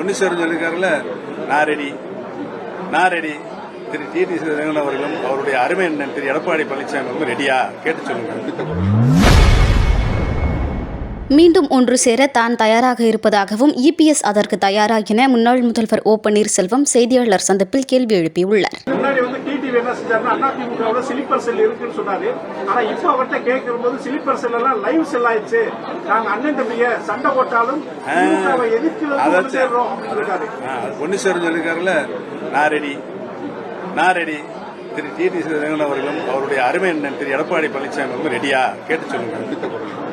பொண்ணு சொல்லியிருக்காருல்ல நான் ரெடி நான் ரெடி திரு டி டி சிவன் அவர்களும் அவருடைய அருமை அண்ணன் திரு எடப்பாடி பழனிசாமி அவர்களும் ரெடியா கேட்டு சொல்லுங்க மீண்டும் ஒன்று சேர தான் தயாராக இருப்பதாகவும் இபிஎஸ் அதற்கு தயாரா என முன்னாள் முதல்வர் ஓ பன்னீர்செல்வம் செய்தியாளர் சந்திப்பில் கேள்வி எழுப்பியுள்ளார். என்ன நான் ரெடி திரு அவர்களும் அவருடைய அருமை அண்ணன் திரு எடப்பாடி பழனிசாமி அவர்களும் ரெடியா கேட்டு சொல்லுங்க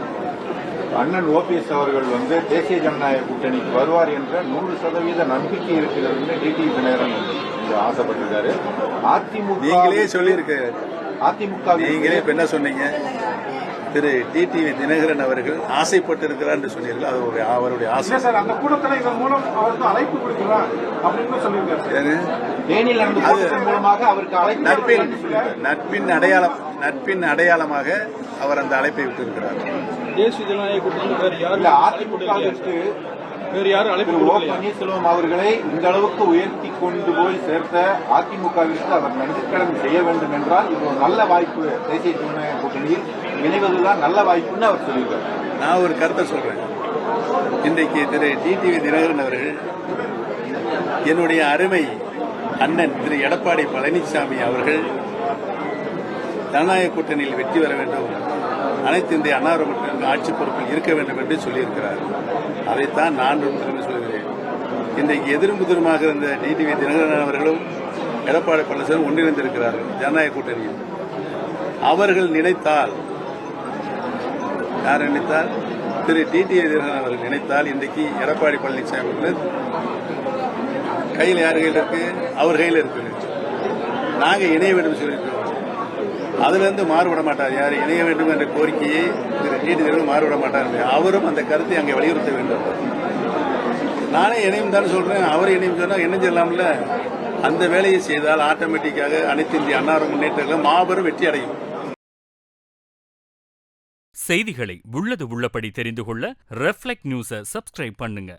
அண்ணன் ஓபிஎஸ் அவர்கள் வந்து தேசிய ஜனநாயக கூட்டணிக்கு வருவார் என்ற நூறு சதவீத நம்பிக்கை இருக்கிறதுன்னு டிடி இங்க ஆசைப்பட்டிருக்காரு. அதிமுக நீங்களே சொல்லியிருக்க. அதிமுக நீங்களே இப்ப என்ன சொன்னீங்க? திரு டிடிவி தினகரன் அவர்கள் ஆசைப்பட்டு இருக்கிறார் என்று சொன்னீர்கள். அது ஒரு அவருடைய ஆசை. சார் அந்த கூட்டத்துல இதன் மூலம் அவருக்கு அழைப்பு கொடுக்கலாம் அப்படின்னு சொல்லியிருக்காரு நட்பின். நட்பின் அடையாளம் நட்பின் அடையாளமாக அவர் அந்த அழைப்பை விட்டிருக்கிறார். தேசிய ஜனநாயக கொடுக்கலையா? அதிமுகவிற்கு? வேறு யாரும் அழைப்பு ஓ பன்னீர்செல்வம் அவர்களை இந்த அளவுக்கு உயர்த்தி கொண்டு போய் சேர்த்த அதிமுகவிற்கு அவர் நன்றிக்கடன் செய்ய வேண்டும் என்றால் இது ஒரு நல்ல வாய்ப்பு. தேசிய ஜனநாயக கூட்டணியில் இணைவதுதான் நல்ல வாய்ப்புன்னு அவர் சொல்லியிருக்காரு. நான் ஒரு கருத்தை சொல்றேன். இன்றைக்கு திரு டிடிவி தினகரன் அவர்கள் என்னுடைய அருமை அண்ணன் திரு எடப்பாடி பழனிசாமி அவர்கள் ஜனநாயக கூட்டணியில் வெற்றி பெற வேண்டும். அனைத்து இந்திய அன்னார ஆட்சி பொறுப்பில் இருக்க வேண்டும் என்று சொல்லியிருக்கிறார். அதைத்தான் நான் என்று சொல்கிறேன். இன்றைக்கு எதிரும்புதிருமாக இருந்த டிடிவி தினகரன் அவர்களும் எடப்பாடி பழனிசாமி ஒன்றிணைந்திருக்கிறார்கள் ஜனநாயக கூட்டணியில். அவர்கள் நினைத்தால் யார் நினைத்தால்? திரு டிடிவி தினகரன் அவர்கள் நினைத்தால் இன்றைக்கு எடப்பாடி பழனிசாமி அவர்கள் கையில் யார் கையில் இருக்கு? அவர் கையில் இருக்கு நாங்கள் இணைய வேண்டும் சொல்லியிருக்கிறோம். அதிலிருந்து மாறுபட மாட்டார் யார் இணைய வேண்டும் என்ற கோரிக்கையை திரு நீதிபதிகள் மாறுபட மாட்டார் அவரும் அந்த கருத்தை அங்கே வலியுறுத்த வேண்டும். நானே இணையும் தான் சொல்றேன். அவர் இணையும் சொன்னால் என்ன செய்யலாம்ல? அந்த வேலையை செய்தால் ஆட்டோமேட்டிக்காக அனைத்து இந்திய அன்னார முன்னேற்றங்களும் மாபெரும் வெற்றி அடையும். செய்திகளை உள்ளது உள்ளபடி தெரிந்து கொள்ள ரெஃப்ளெக்ட் நியூஸை சப்ஸ்கிரைப் பண்ணுங்க.